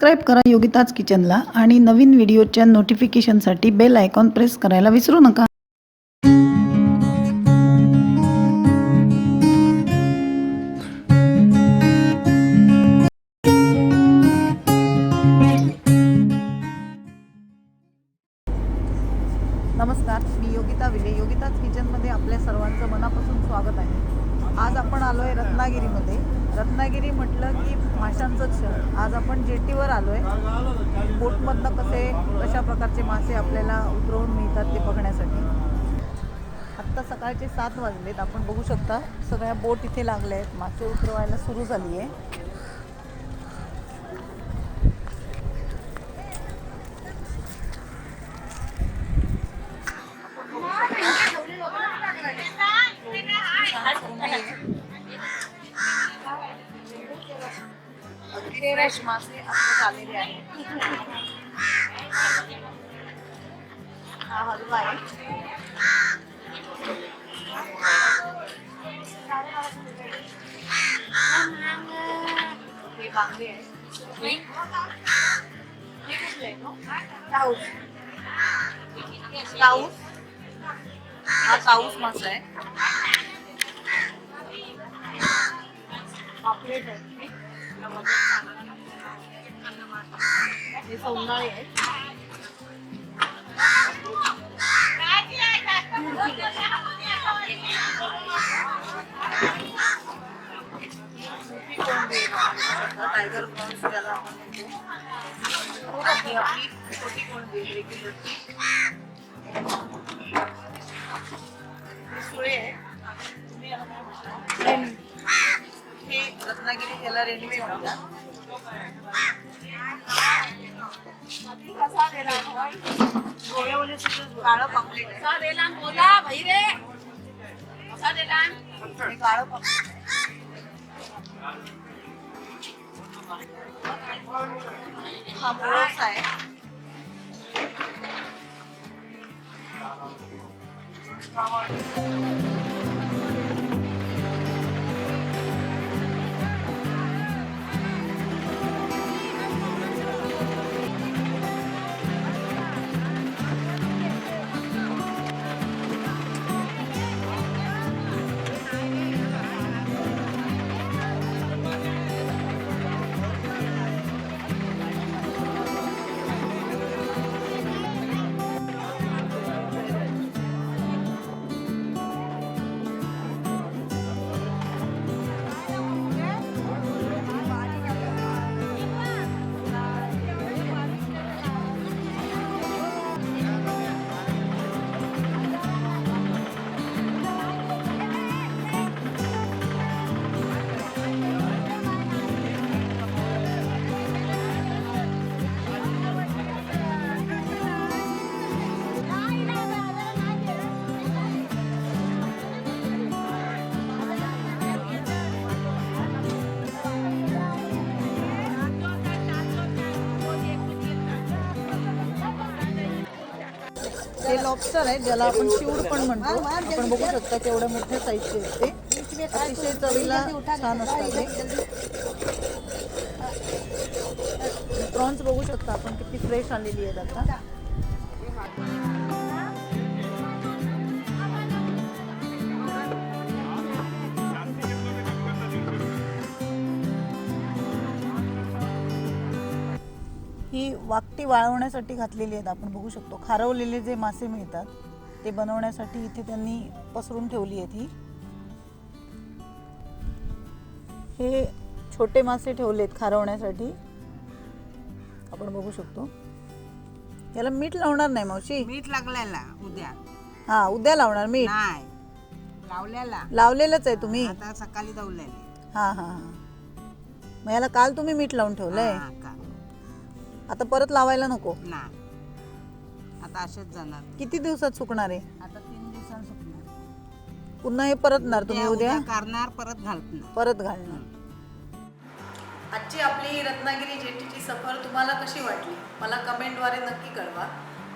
Subscribe करा योगिताज किचनला आणि नवीन व्हिडिओच्या नोटिफिकेशनसाठी बेल आयकॉन प्रेस करायला विसरू नका. नमस्कार मी योगिता विजय योगिताज किचनमध्ये आपल्या सर्वांचं मनापासून स्वागत आहे. आज आपण आलो आहे रत्नागिरीमध्ये. रत्नागिरी म्हटलं की माशांचंच शहर आज आपण जेटीवर आलो आहे बोटमधनं कसे कशा प्रकारचे मासे आपल्याला उतरवून मिळतात ते बघण्यासाठी. आत्ता सकाळचे सात वाजलेत. आपण बघू शकता सगळ्या बोट इथे लागल्या आहेत. मासे उतरवायला सुरू झाली आहे फ्रेश मासे आता झालेले आहेत. हा हलवा आहे. हे बांगडे आहे ताऊस. ताऊस? हा ताऊस मासा आहे. पापलेट आहे. हे सोनाळे टायगर प्रॉन्स ज्याला आपण म्हणतो ही आपली छोटी सुळे आहे. हे रत्नागिरी याला रेल्वे म्हणतात काळं पापलेट आहे हे काळं हे लॉबस्टर आहे ज्याला आपण शिवड पण म्हणतो. आपण बघू शकता केवढ्या मोठ्या साईजचे असते अतिशय चवीला छान असतात प्रॉन्स बघू शकता आपण किती फ्रेश आलेली आहेत आता. वाकटी वाळवण्यासाठी घातलेली आहेत. आपण बघू शकतो. खारवलेले जे मासे मिळतात ते बनवण्यासाठी इथे त्यांनी पसरून ठेवली आहेत ही. हे छोटे मासे ठेवलेत खारवण्यासाठी. आपण बघू शकतो. याला मीठ लावणार नाही मावशी? मीठ लागलेला उद्या. हा उद्या लावणार मीठ? नाही. लावलेला. लावलेलंच आहे तुम्ही? आता सकाळी हा हा हा. मग याला काल तुम्ही मीठ लावून ठेवलंय? का. आता परत लावायला नको. नाही. आता असेच जाणार. किती दिवसात सुकणार आहे? आता तीन दिवसांनी सुकणार. पुन्हा हे परतणार तुम्ही उद्या करणार परत घालणार. परत घालणार. आजची आपली रत्नागिरी जेटीची सफर तुम्हाला कशी वाटली? मला कमेंटद्वारे नक्की कळवा.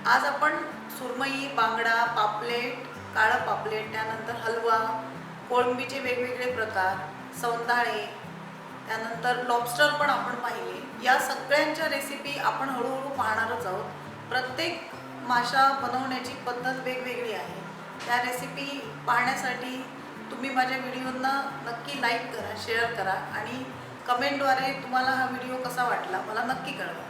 आज आपण सुरमई बांगडा पापलेट काळं पापलेट त्यानंतर हलवा कोळंबीचे वेगवेगळे प्रकार सौंदाळे त्यानंतर लॉबस्टर पण आपण पाहिले. या सगळ्यांच्या रेसिपी आपण हळूहळू पाहणारच आहोत. प्रत्येक माशा बनवण्याची पद्धत वेगवेगळी आहे. त्या रेसिपी पाहण्यासाठी तुम्ही माझ्या व्हिडिओंना नक्की लाईक करा शेअर करा आणि कमेंटद्वारे तुम्हाला हा व्हिडिओ कसा वाटला मला नक्की कळवा.